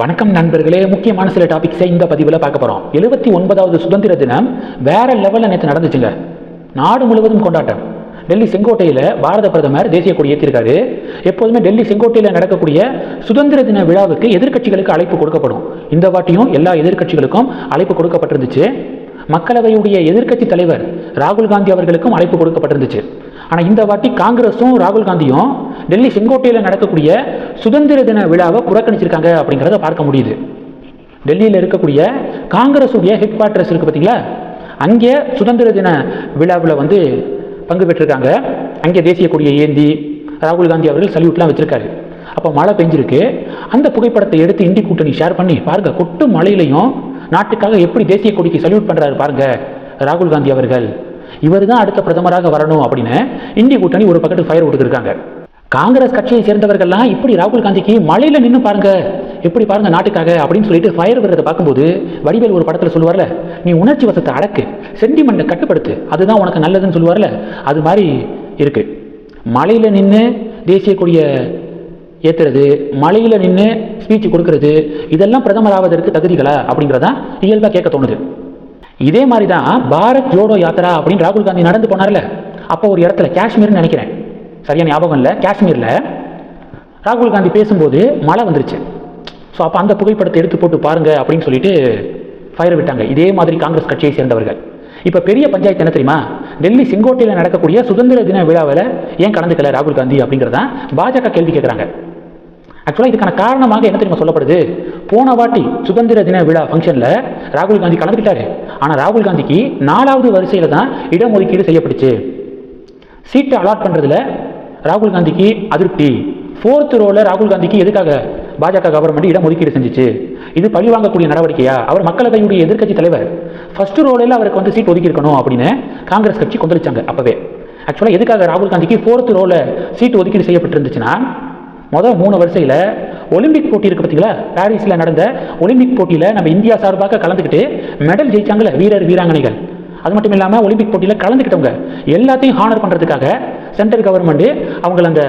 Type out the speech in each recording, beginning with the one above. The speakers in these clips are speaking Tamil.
வணக்கம் நண்பர்களே. முக்கியமான சில டாபிக்ஸை இந்த பதிவில் பார்க்க போகிறோம் எழுபத்தி ஒன்பதாவது சுதந்திர தினம் வேற லெவலில் நேற்று நடந்துச்சுங்க. நாடு முழுவதும் கொண்டாட்டம். டெல்லி செங்கோட்டையில் பாரத பிரதமர் தேசிய கொடி ஏற்றிருக்காரு எப்போதுமே டெல்லி செங்கோட்டையில் நடக்கக்கூடிய சுதந்திர தின விழாவுக்கு எதிர்க்கட்சிகளுக்கு அழைப்பு கொடுக்கப்படும். இந்த வாட்டியும் எல்லா எதிர்க்கட்சிகளுக்கும் அழைப்பு கொடுக்கப்பட்டிருந்துச்சு. மக்களவையுடைய எதிர்க்கட்சி தலைவர் ராகுல் காந்தி அவர்களுக்கும் அழைப்பு கொடுக்கப்பட்டிருந்துச்சு. ஆனால் இந்த வாட்டி காங்கிரஸும் ராகுல் காந்தியும் டெல்லி செங்கோட்டையில் நடக்கக்கூடிய சுதந்திர தின விழாவை புறக்கணிச்சிருக்காங்க அப்படிங்கிறத பார்க்க முடியுது. டெல்லியில் இருக்கக்கூடிய காங்கிரஸுடைய ஹெட் குவார்ட்டர்ஸ் இருக்குது பார்த்தீங்களா அங்கே சுதந்திர தின விழாவில் வந்து பங்கு பெற்றிருக்காங்க. அங்கே தேசிய கொடியை ஏந்தி ராகுல் காந்தி அவர்கள் சல்யூட்லாம் வச்சிருக்காரு. அப்போ மழை பெஞ்சிருக்கு. அந்த புகைப்படத்தை எடுத்து இந்தி கூட்டணி ஷேர் பண்ணி பாருங்க கொட்டு மழையிலையும் நாட்டுக்காக எப்படி தேசிய கொடிக்கு சல்யூட் பண்ணுறாரு பாருங்க ராகுல் காந்தி அவர்கள். இவர் தான் அடுத்த பிரதமராக வரணும் அப்படின்னு இந்திய கூட்டணி ஒரு பக்கத்து ஃபயர் விட்டுருக்காங்க காங்கிரஸ் கட்சியை சேர்ந்தவர்கள்லாம் இப்படி ராகுல் காந்திக்கு மழையில் நின்று பாருங்க எப்படி பாருங்க நாட்டுக்காக அப்படின்னு சொல்லிட்டு ஃபயர் விடுறதை பார்க்கும்போது வடிவேல் ஒரு படத்தில் சொல்லுவார்ல நீ உணர்ச்சி வசத்தை அடக்கு சென்டிமெண்ட்டை கட்டுப்படுத்து அதுதான் உனக்கு நல்லதுன்னு சொல்லுவார்ல? அது மாதிரி இருக்கு. மழையில நின்று தேசிய கொடியை ஏற்றுறது மலையில் நின்று ஸ்பீச் கொடுக்கறது இதெல்லாம் பிரதமர் ஆவதற்கு தகுதிகளா? அப்படிங்கிறதா இயல்பாக கேட்க தோணுது. இதே மாதிரி தான் பாரத் ஜோடோ யாத்திரா அப்படின்னு ராகுல் காந்தி நடந்து போனார்ல. அப்போ ஒரு இடத்துல காஷ்மீர்னு நினைக்கிறேன். சரியான ஞாபகம் இல்லை? காஷ்மீரில். ராகுல் காந்தி பேசும்போது மழை வந்துருச்சு. ஸோ அப்போ அந்த புகைப்படத்தை எடுத்து போட்டு பாருங்க அப்படின்னு சொல்லிட்டு ஃபயர் விட்டாங்க. இதே மாதிரி காங்கிரஸ் கட்சியை சேர்ந்தவர்கள். இப்போ பெரிய பஞ்சாயத்து என்ன தெரியுமா? டெல்லி செங்கோட்டையில் நடக்கக்கூடிய சுதந்திர தின விழாவில் ஏன் கலந்துக்கல ராகுல் காந்தி அப்படிங்கிறதான் பாஜக கேள்வி கேட்குறாங்க ஆக்சுவலாக இதுக்கான காரணமாக என்ன தெரியுமா சொல்லப்படுது? போன வாட்டி சுதந்திர தின விழா ஃபங்க்ஷனில் ராகுல் காந்தி கலந்துக்கிட்டாரு. ஆனால் ராகுல் காந்திக்கு நாலாவது வரிசையில் தான் இடஒதுக்கீடு செய்யப்பட்டுச்சு. சீட்டை அலாட் பண்ணுறதுல ராகுல் காந்திக்கு அதிருப்தி. ஃபோர்த் ரோவில் ராகுல் காந்திக்கு எதுக்காக பாஜக கவர்மெண்ட் இடம் ஒதுக்கீடு செஞ்சுச்சு? இது பழிவாங்கக்கூடிய நடவடிக்கையா? அவர் மக்களவையுடைய எதிர்க்கட்சி தலைவர். ஃபர்ஸ்ட் ரோலில் அவருக்கு வந்து சீட் ஒதுக்கியிருக்கணும் அப்படின்னு காங்கிரஸ் கட்சி கொந்தளிச்சாங்க அப்பவே. ஆக்சுவலாக எதுக்காக ராகுல் காந்திக்கு ஃபோர்த் ரோவில் சீட் ஒதுக்கீடு செய்யப்பட்டிருந்துச்சுன்னா முதல் மூணு வரிசையில் ஒலிம்பிக் போட்டி இருக்கு பார்த்தீங்களா பாரிஸில் நடந்த ஒலிம்பிக் போட்டியில் நம்ம இந்தியா சார்பாக கலந்துக்கிட்டு மெடல் ஜெயிச்சாங்கல்ல வீரர் வீராங்கனைகள். அது மட்டும் இல்லாமல் ஒலிம்பிக் போட்டியில் கலந்துக்கிட்டவங்க எல்லாத்தையும் ஹானர் பண்ணுறதுக்காக சென்ட்ரல் கவர்மெண்ட்டு அவங்கள அந்த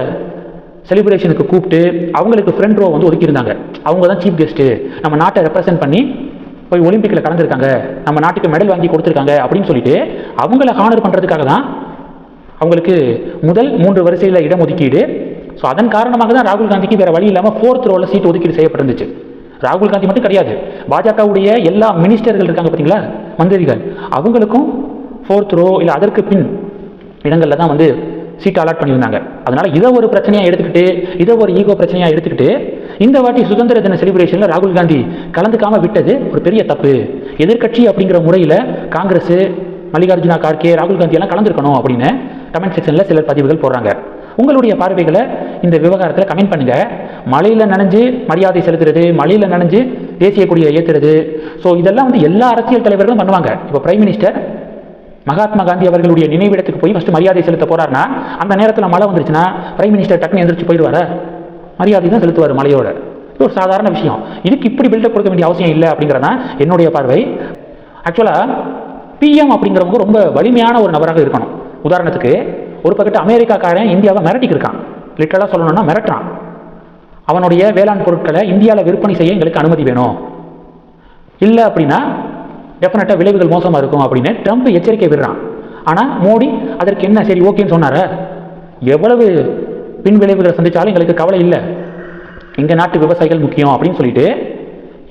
செலிப்ரேஷனுக்கு கூப்பிட்டு அவங்களுக்கு ஃப்ரெண்ட் ரோ வந்து ஒதுக்கியிருந்தாங்க அவங்க தான் சீஃப் கெஸ்ட்டு நம்ம நாட்டை ரெப்ரசென்ட் பண்ணி போய் ஒலிம்பிக்கில் கலந்துருக்காங்க. நம்ம நாட்டுக்கு மெடல் வாங்கி கொடுத்துருக்காங்க அப்படின்னு சொல்லிட்டு அவங்கள ஹானர் பண்ணுறதுக்காக தான் அவங்களுக்கு முதல் மூன்று வரிசையில் இடம் ஒதுக்கீடு ஸோ அதன் காரணமாக தான் ராகுல் காந்திக்கு வேற வழி இல்லாமல் ஃபோர்த் ரோவில் சீட் ஒதுக்கீடு செய்யப்பட்டிருந்துச்சு. ராகுல் காந்தி மட்டும் கிடையாது. பாஜகவுடைய எல்லா மினிஸ்டர்கள் இருக்காங்க பார்த்தீங்களா? மந்திரிகள். அவங்களுக்கும் ஃபோர்த் ரோ இல்லை அதற்கு பின் இடங்களில் தான் வந்து சீட் அலாட் பண்ணியிருந்தாங்க. அதனால் இதை ஒரு பிரச்சனையாக எடுத்துக்கிட்டு இதை ஒரு ஈகோ பிரச்சனையாக எடுத்துக்கிட்டு இந்த வாட்டி சுதந்திர தின செலிப்ரேஷனில் ராகுல் காந்தி கலந்துக்காமல் விட்டது ஒரு பெரிய தப்பு. எதிர்க்கட்சி அப்படிங்கிற முறையில் காங்கிரஸ் மல்லிகார்ஜுனா கார்கே ராகுல் காந்தி எல்லாம் கலந்துருக்கணும் அப்படின்னு கமெண்ட் செக்ஷனில் சிலர் பதிவுகள் போடுறாங்க. உங்களுடைய பார்வைகளை இந்த விவகாரத்தில் கமெண்ட் பண்ணுங்க. மழையில் நனைஞ்சு மரியாதை செலுத்துறது மழையில் நனைஞ்சு தேசிய கொடியை ஏற்றுறது ஸோ இதெல்லாம் வந்து எல்லா அரசியல் தலைவர்களும் பண்ணுவாங்க. இப்போ பிரைம் மினிஸ்டர் மகாத்மா காந்தி அவர்களுடைய நினைவிடத்துக்கு போய் ஃபஸ்ட்டு மரியாதை செலுத்த போறாருன்னா அந்த நேரத்தில் மழை வந்துருச்சுன்னா பிரைம் மினிஸ்டர் டக்குன்னு எந்திரிச்சு போயிடுவார்? மரியாதை தான் செலுத்துவார் மலையோட இது ஒரு சாதாரண விஷயம். இதுக்கு இப்படி பில்டப் கொடுக்க வேண்டிய அவசியம் இல்லை அப்படிங்கிறதான் என்னுடைய பார்வை. ஆக்சுவலாக பிஎம் அப்படிங்கிறவங்க ரொம்ப வலிமையான ஒரு நபராக இருக்கணும். உதாரணத்துக்கு ஒரு பக்கத்து அமெரிக்காக்காரன் இந்தியாவை மிரட்டிக்கு இருக்கான் லிட்டரலாக சொல்லணும்னா மிரட்டுறான். அவனுடைய வேளாண் பொருட்களை இந்தியாவில் விற்பனை செய்ய எங்களுக்கு அனுமதி வேணும். இல்லை அப்படின்னா டெஃபினட்டாக விளைவுகள் மோசமாக இருக்கும் அப்படின்னு ட்ரம்ப் எச்சரிக்கை விடுறான். ஆனால் மோடி அதற்கு என்ன சரி ஓகேன்னு சொன்னார? எவ்வளவு பின் விளைவுகளை சந்தித்தாலும் எங்களுக்கு கவலை இல்லை. எங்கள் நாட்டு விவசாயிகள் முக்கியம் அப்படின்னு சொல்லிட்டு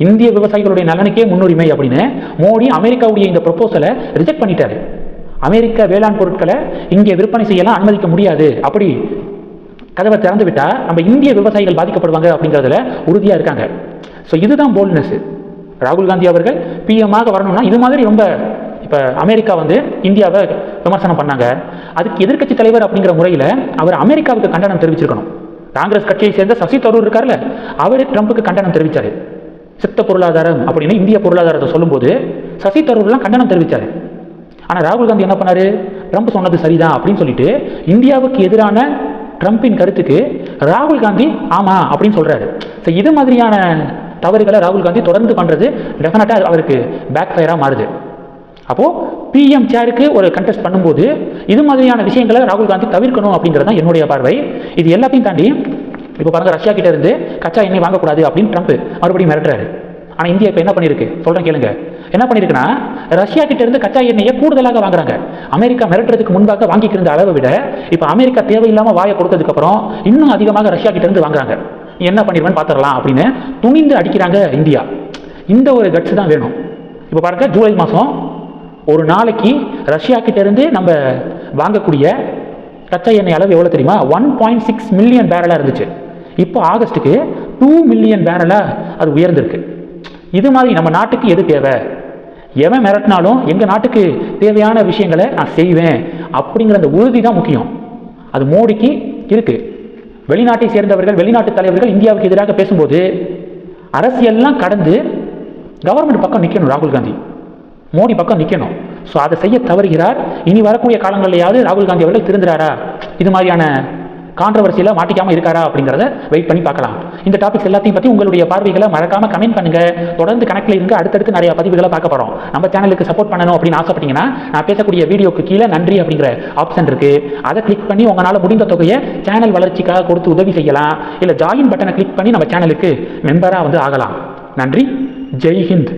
இந்திய விவசாயிகளுடைய நலனுக்கே முன்னுரிமை அப்படின்னு மோடி அமெரிக்காவுடைய இந்த ப்ரொப்போசலை ரிஜெக்ட் பண்ணிட்டாரு. அமெரிக்க வேளாண் பொருட்களை இங்கே விற்பனை செய்யலாம் அனுமதிக்க முடியாது. அப்படி கதவை திறந்து விட்டால் நம்ம இந்திய விவசாயிகள் பாதிக்கப்படுவாங்க அப்படிங்கிறதுல உறுதியாக இருக்காங்க. ஸோ இதுதான் போல்ட்னஸ் ராகுல் காந்தி அவர்கள் பிஎம்மாக வரணும்னா இது மாதிரி ரொம்ப இப்போ அமெரிக்கா வந்து இந்தியாவை விமர்சனம் பண்ணாங்க. அதுக்கு எதிர்க்கட்சி தலைவர் அப்படிங்கிற முறையில் அவர் அமெரிக்காவுக்கு கண்டனம் தெரிவிச்சிருக்கணும். காங்கிரஸ் கட்சியை சேர்ந்த சசி தரூர் இருக்கார்ல அவர் ட்ரம்ப்புக்கு கண்டனம் தெரிவித்தார் சித்த பொருளாதாரம் அப்படின்னு இந்திய பொருளாதாரத்தை சொல்லும்போது சசி தரூர்லாம் கண்டனம் தெரிவித்தார் ஆனால் ராகுல் காந்தி என்ன பண்ணாரு? ட்ரம்ப் சொன்னது சரிதான் அப்படின்னு சொல்லிட்டு இந்தியாவுக்கு எதிரான ட்ரம்ப்பின் கருத்துக்கு ராகுல் காந்தி ஆமாம் அப்படின்னு சொல்கிறாரு ஸோ இது மாதிரியான தவறுகளை ராகுல் காந்தி தொடர்ந்து பண்ணுறது டெஃபினட்டாக அவருக்கு பேக் ஃபயராக மாறுது அப்போது பிஎம் சேருக்கு ஒரு கண்டெஸ்ட் பண்ணும்போது இது மாதிரியான விஷயங்களை ராகுல் காந்தி தவிர்க்கணும் அப்படிங்கிறது தான் என்னுடைய பார்வை. இது எல்லாத்தையும் தாண்டி இப்போ பாருங்கள் ரஷ்யா கிட்டே இருந்து கச்சா எண்ணெய் வாங்கக்கூடாது அப்படின்னு ட்ரம்ப் மறுபடியும் மிரட்டுறாரு. ஆனால் இந்தியா இப்போ என்ன பண்ணியிருக்கு? சொல்கிறேன் கேளுங்க. என்ன பண்ணியிருக்குன்னா ரஷ்யா கிட்ட இருந்து கச்சா எண்ணெயை கூடுதலாக வாங்குறாங்க. அமெரிக்கா மிரட்டுறதுக்கு முன்பாக வாங்கிட்டு இருந்த அளவை விட இப்போ அமெரிக்கா தேவையில்லாமல் வாயை கொடுத்ததுக்கப்புறம் இன்னும் அதிகமாக ரஷ்யா கிட்ட இருந்து வாங்குறாங்க. என்ன பண்ணிடுவேன்னு பார்த்துடலாம் அப்படின்னு துணிந்து அடிக்கிறாங்க இந்தியா. இந்த ஒரு கட்ஸ் தான் வேணும். இப்போ பாருங்க ஜூலை மாதம் ஒரு நாளைக்கு ரஷ்யா கிட்ட இருந்து நம்ம வாங்கக்கூடிய கச்சா எண்ணெய் அளவு எவ்வளோ தெரியுமா? ஒன் பாயிண்ட் சிக்ஸ் மில்லியன் பேரலாக இருந்துச்சு. இப்போ ஆகஸ்ட்டுக்கு டூ மில்லியன் பேரலாக அது உயர்ந்திருக்கு. இது மாதிரி நம்ம நாட்டுக்கு எது தேவை? எவன் மிரட்டினாலும் எங்கள் நாட்டுக்கு தேவையான விஷயங்களை நான் செய்வேன் அப்படிங்கிற அந்த உறுதி தான் முக்கியம். அது மோடிக்கு இருக்கு. வெளிநாட்டை சேர்ந்தவர்கள் வெளிநாட்டு தலைவர்கள் இந்தியாவுக்கு எதிராக பேசும்போது அரசியல்லாம் கடந்து கவர்மெண்ட் பக்கம் நிற்கணும் ராகுல் காந்தி. மோடி பக்கம் நிற்கணும் ஸோ அதை செய்ய தவறுகிறார். இனி வரக்கூடிய காலங்களிலேயாவது ராகுல் காந்தி அவர்கள் திருந்துறாரா? இது மாதிரியான கான்ட்ரவர்சியில் மாட்டிக்காமல் இருக்காரா அப்படிங்கிறத வெயிட் பண்ணி பார்க்கலாம். இந்த டாபிக்ஸ் எல்லாத்தையும் பற்றி உங்களுடைய பார்வைகளை மறக்காம கமெண்ட் பண்ணுங்கள் தொடர்ந்து கனெக்டில் இருந்து அடுத்தடுத்து நிறைய பதிவுகளை பார்க்க போகிறோம் நம்ம சேனலுக்கு சப்போர்ட் பண்ணணும் அப்படின்னு ஆசைப்பட்டீங்கன்னா நான் பேசக்கூடிய வீடியோக்கு கீழே நன்றி அப்படிங்கிற ஆப்ஷன் இருக்குது அதை கிளிக் பண்ணி உங்களால் முடிந்த தொகையை சேனல் வளர்ச்சிக்காக கொடுத்து உதவி செய்யலாம். இல்லை ஜாயின் பட்டனை கிளிக் பண்ணி நம்ம சேனலுக்கு மெம்பராக வந்து ஆகலாம். நன்றி. ஜெய் ஹிந்த்.